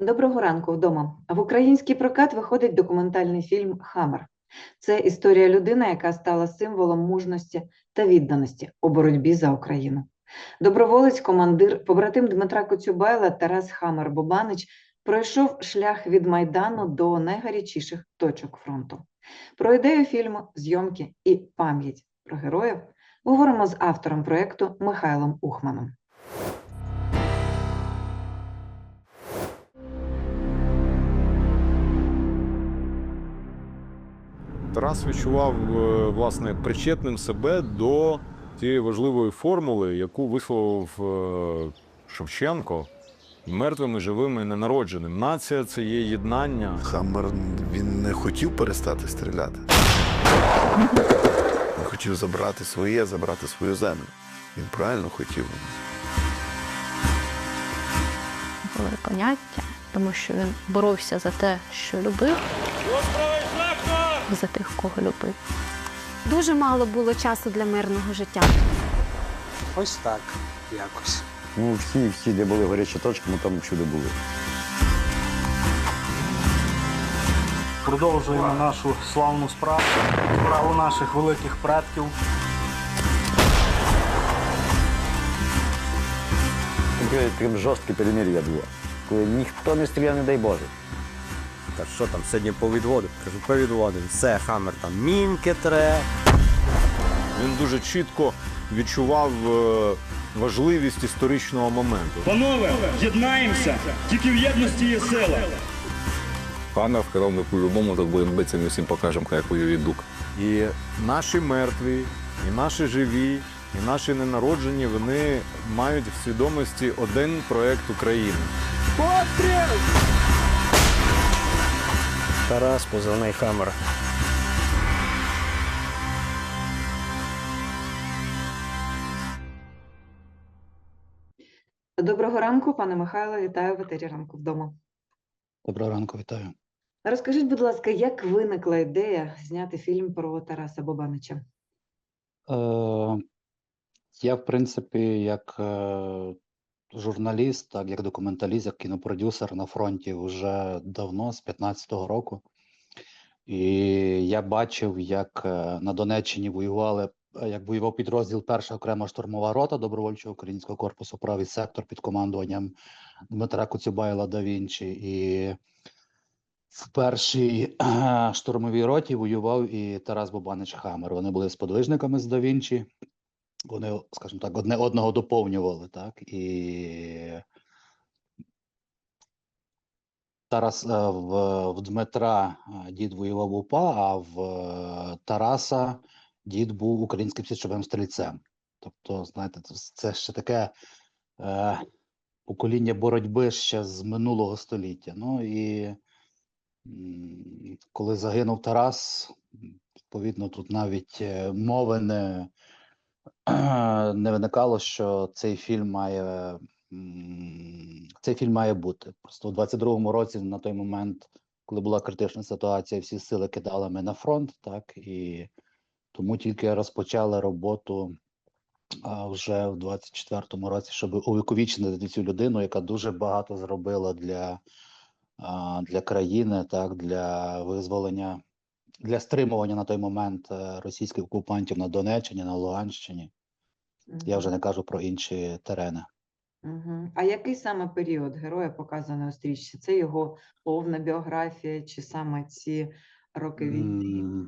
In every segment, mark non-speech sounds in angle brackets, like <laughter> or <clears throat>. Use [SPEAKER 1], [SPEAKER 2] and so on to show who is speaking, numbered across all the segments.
[SPEAKER 1] Доброго ранку вдома. В український прокат виходить документальний фільм Хамер. Це історія людини, яка стала символом мужності та відданості у боротьбі за Україну. Доброволець, командир, побратим Дмитра Коцюбайла Тарас Хамер Бобанич пройшов шлях від Майдану до найгарячіших точок фронту. Про ідею фільму, зйомки і пам'ять про героїв говоримо з автором проєкту Михайлом Ухманом.
[SPEAKER 2] Тарас відчував е, власне причетним себе до тієї важливої формули, яку висловив е, Шевченко мертвими, живими, ненародженим. Нація це є єднання.
[SPEAKER 3] Хаммер він не хотів перестати стріляти. Він хотів забрати своє, забрати свою землю. Він правильно хотів.
[SPEAKER 4] були поняття, тому що він боровся за те, що любив, за тих, кого любив.
[SPEAKER 5] Дуже мало було часу для мирного життя.
[SPEAKER 6] Ось так якось.
[SPEAKER 7] Ну, всі, всі, де були гарячі точки, ми там всюди були.
[SPEAKER 6] Продовжуємо нашу славну справу, справу наших великих предків.
[SPEAKER 7] Таке Таким жорстке перемир'я було. Коли ніхто не стріляв, не дай Боже.
[SPEAKER 8] Та що там сьогодні повідводив? Кажу, повідводив. Все, хамер там мінки тре.
[SPEAKER 2] Він дуже чітко відчував е, важливість історичного моменту.
[SPEAKER 9] Панове, єднаємося! Тільки в єдності є сила.
[SPEAKER 10] Хамер сказав, ми по-любому тут будемо битися, ми всім покажемо, як воює дук.
[SPEAKER 2] І наші мертві, і наші живі, і наші ненароджені, вони мають в свідомості один проект України.
[SPEAKER 6] Тарас, позивний Хаммер.
[SPEAKER 1] Доброго ранку, пане Михайло, вітаю в етері ранку вдома.
[SPEAKER 11] Доброго ранку, вітаю.
[SPEAKER 1] Розкажіть, будь ласка, як виникла ідея зняти фільм про Тараса Бобанича?
[SPEAKER 11] Е, я, в принципі, як е, журналіст, так як документаліст, як кінопродюсер на фронті вже давно, з 15-го року. І я бачив, як е, на Донеччині воювали, е, як воював підрозділ перша окрема штурмова рота добровольчого українського корпусу, правий сектор під командуванням Дмитра Коцюбайла да Вінчі. І в першій е, штурмовій роті воював і Тарас Бобанич Хамер. Вони були сподвижниками з Да Вінчі. Вони, скажімо так, одне одного доповнювали, так? І Тарас е, в, в Дмитра е, дід воював УПА, а в е, Тараса дід був українським січовим стрільцем. Тобто, знаєте, це- ще таке е, покоління боротьби ще з минулого століття. Ну і коли загинув Тарас, відповідно, тут навіть мови не, не виникало, що цей фільм має. Цей фільм має бути. Просто у 22-му році, на той момент, коли була критична ситуація, всі сили кидали ми на фронт, так і тому тільки розпочали роботу а, вже в 24-му році, щоб увіковічнити цю людину, яка дуже багато зробила для, а, для країни, так, для визволення, для стримування на той момент е, російських окупантів на Донеччині, на Луганщині. Я вже не кажу про інші терени.
[SPEAKER 1] Угу. А який саме період героя показано у стрічці? Це його повна біографія, чи саме ці роки війни?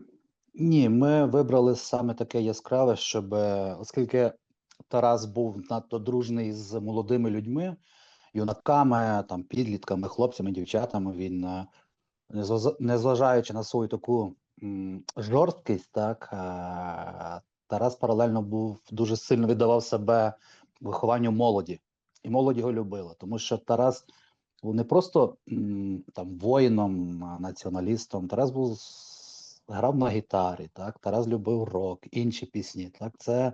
[SPEAKER 11] Ні, ми вибрали саме таке яскраве, щоб е, оскільки Тарас був надто дружний з молодими людьми, юнаками, там, підлітками, хлопцями, дівчатами, він, е, незважаючи на свою таку жорсткість, так, Тарас паралельно був дуже сильно віддавав себе вихованню молоді, і молодь його любила, тому що Тарас був не просто там воїном, націоналістом. Тарас був грав на гітарі, так Тарас любив рок, інші пісні. Так, це,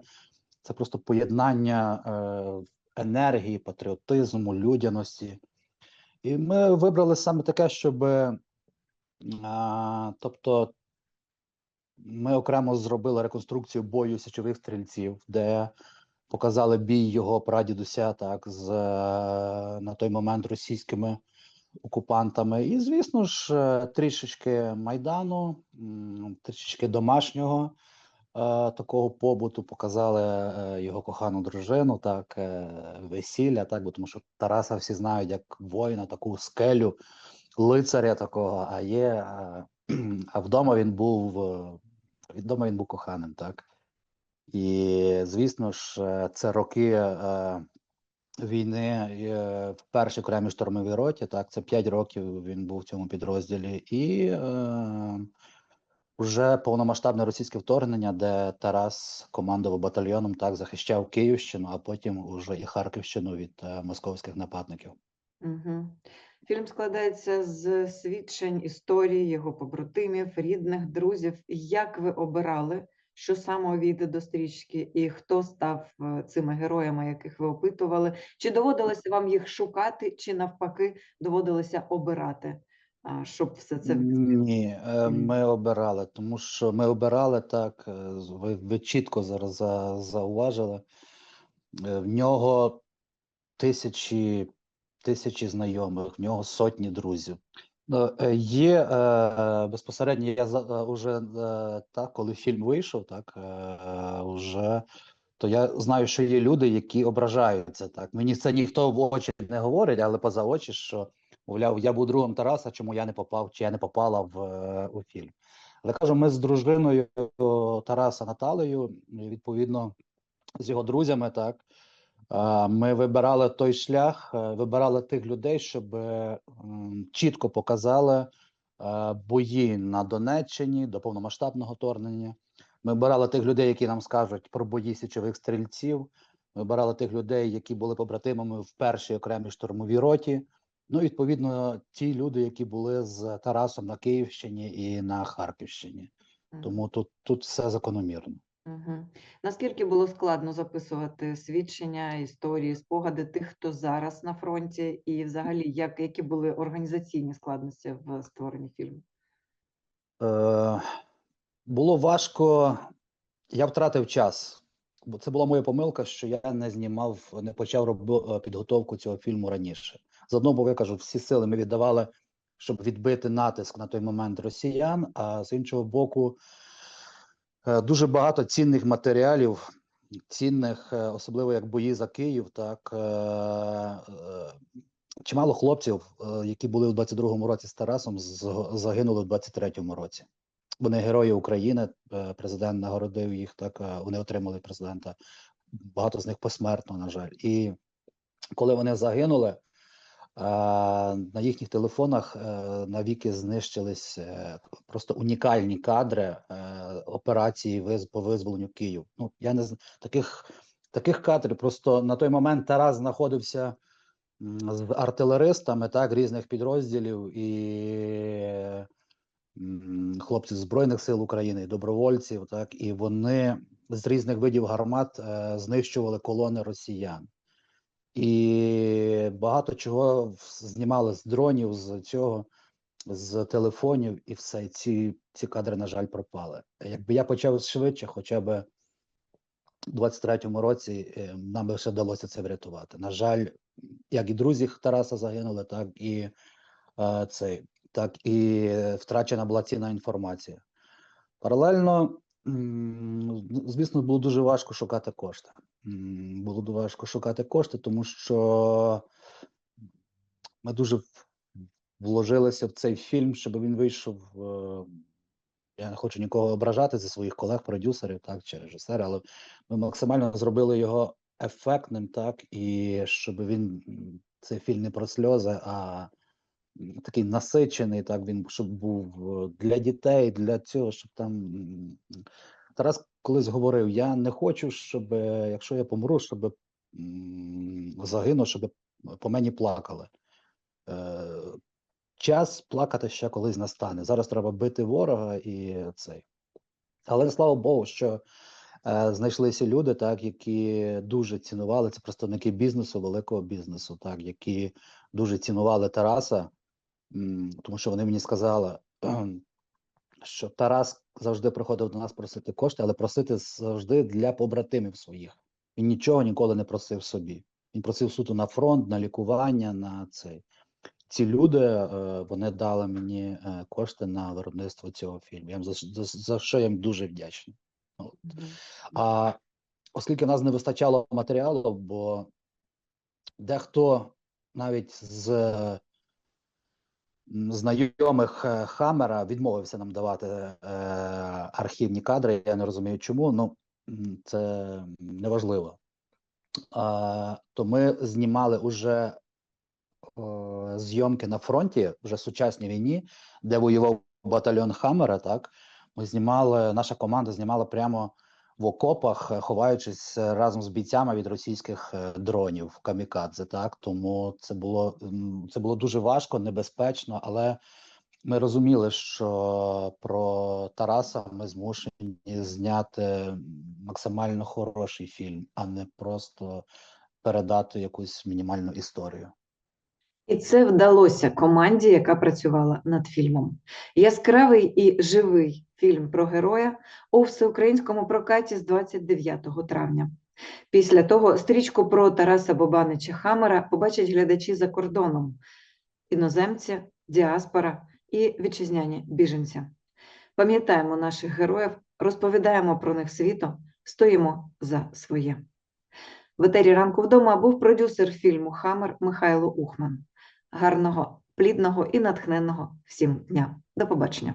[SPEAKER 11] це просто поєднання е, енергії, патріотизму, людяності. І ми вибрали саме таке, щоб а, тобто ми окремо зробили реконструкцію бою січових стрільців, де показали бій його прадідуся так з е, на той момент російськими окупантами. І, звісно ж, е, трішечки майдану, трішечки домашнього е, такого побуту показали його кохану дружину, так, весілля, так, бо тому що Тараса всі знають як воїна, таку скелю, лицаря такого, а є, <clears throat> а вдома він був, вдома він був коханим, так. І, звісно ж, е, це роки е, війни е, в першій окремій штурмовій роті. Так, це 5 років він був в цьому підрозділі, і е, вже повномасштабне російське вторгнення, де Тарас командував батальйоном, так захищав Київщину, а потім уже і Харківщину від е, московських нападників.
[SPEAKER 1] Угу. Фільм складається з свідчень історії його побратимів, рідних, друзів. Як ви обирали, що саме увійде до стрічки, і хто став е, цими героями, яких ви опитували? Чи доводилося вам їх шукати, чи навпаки доводилося обирати, щоб все це
[SPEAKER 11] Ні, е, ми обирали, тому що ми обирали так. е, Ви, ви чітко зараз зауважили. В нього тисячі, тисячі знайомих, в нього сотні друзів. Ну, е, Є е, е, безпосередньо, я за е, уже е, так, коли фільм вийшов, так е, е, уже то я знаю, що є люди, які ображаються. Так мені це ніхто в очі не говорить, але поза очі, що мовляв, я був другом Тараса, чому я не попав, чи я не попала в е, у фільм. Але кажу, ми з дружиною Тараса Наталею, відповідно, з його друзями, так. Ми вибирали той шлях, е, вибирали тих людей, щоб е, чітко показали е, бої на Донеччині до повномасштабного вторгнення. Ми обирали тих людей, які нам скажуть про бої січових стрільців. Ми обирали тих людей, які були побратимами в першій окремій штурмовій роті. Ну, відповідно, ті люди, які були з Тарасом на Київщині і на Харківщині. Тому тут, тут все закономірно.
[SPEAKER 1] Угу. Наскільки було складно записувати свідчення, історії, спогади тих, хто зараз на фронті, і взагалі, як, які були організаційні складності в створенні фільму?
[SPEAKER 11] Е, було важко, я втратив час, бо це була моя помилка, що я не знімав, не почав робо- підготовку цього фільму раніше. З одного боку, я кажу, всі сили ми віддавали, щоб відбити натиск на той момент росіян, а з іншого боку, е, дуже багато цінних матеріалів, цінних, е, особливо як бої за Київ, так. е, е, Чимало хлопців, е, які були у 22-му році з Тарасом, загинули в 23-му році. Вони герої України. е, Президент нагородив їх. Так е, вони отримали президента. Багато з них посмертно, на жаль. І коли вони загинули, е, на їхніх телефонах е, навіки знищились е, просто унікальні кадри е, операції по визволенню Київ. Ну я не таких таких кадрів. Просто на той момент Тарас знаходився з артилеристами так різних підрозділів і хлопців Збройних сил України, і добровольців, так і вони з різних видів гармат знищували колони росіян. І багато чого знімали з дронів, з цього, з телефонів, і все. Ці, ці кадри, на жаль, пропали. Якби я почав швидше, хоча б у 23-му році е, нам би ще вдалося це врятувати. На жаль, як і друзі Тараса загинули, так і е, цей, так і втрачена була цінна інформація. Паралельно, звісно, було дуже важко шукати кошти. Було дуже важко шукати кошти, тому що ми дуже вложилися в цей фільм, щоб він вийшов. е, Я не хочу нікого ображати зі своїх колег, продюсерів, так чи режисера, але ми максимально зробили його ефектним, так і щоб він цей фільм не про сльози, а такий насичений, так він щоб був е, для дітей, для цього, щоб там Тарас колись говорив: я не хочу, щоб е, якщо я помру, щоб загину, щоб по мені плакали. Е, Час плакати ще колись настане. Зараз треба бити ворога і цей. Але слава Богу, що е, знайшлися люди, так, які дуже цінували це представники бізнесу, великого бізнесу, так, які дуже цінували Тараса, тому що вони мені сказали, <clears throat> що Тарас завжди приходив до нас просити кошти, але просити завжди для побратимів своїх. Він нічого ніколи не просив собі. Він просив суто на фронт, на лікування, на цей. ці люди е, вони дали мені е, кошти на виробництво цього фільму. Я їм за, за, за що я їм дуже вдячний. От. А оскільки в нас не вистачало матеріалу, бо дехто навіть з знайомих е, Хаммера відмовився нам давати е, архівні кадри. Я не розумію, чому. Ну це неважливо. А, то ми знімали уже е, зйомки на фронті, вже в сучасній війні, де воював батальйон Хаммера. Так ми знімали, наша команда знімала прямо в окопах, е, ховаючись е, разом з бійцями від російських е, дронів камікадзе. Так тому це було це було дуже важко, небезпечно, але ми розуміли, що про Тараса ми змушені зняти максимально хороший фільм, а не просто передати якусь мінімальну історію.
[SPEAKER 1] І це вдалося команді, яка працювала над фільмом. Яскравий і живий фільм про героя у всеукраїнському прокаті з 29 травня. Після того стрічку про Тараса Бобанича Хамера побачать глядачі за кордоном, іноземці, діаспора і вітчизняні біженці. Пам'ятаємо наших героїв, розповідаємо про них світу, стоїмо за своє. В етері ранку вдома був продюсер фільму Хамер Михайло Ухман. Гарного, плідного і натхненного всім дня. До побачення.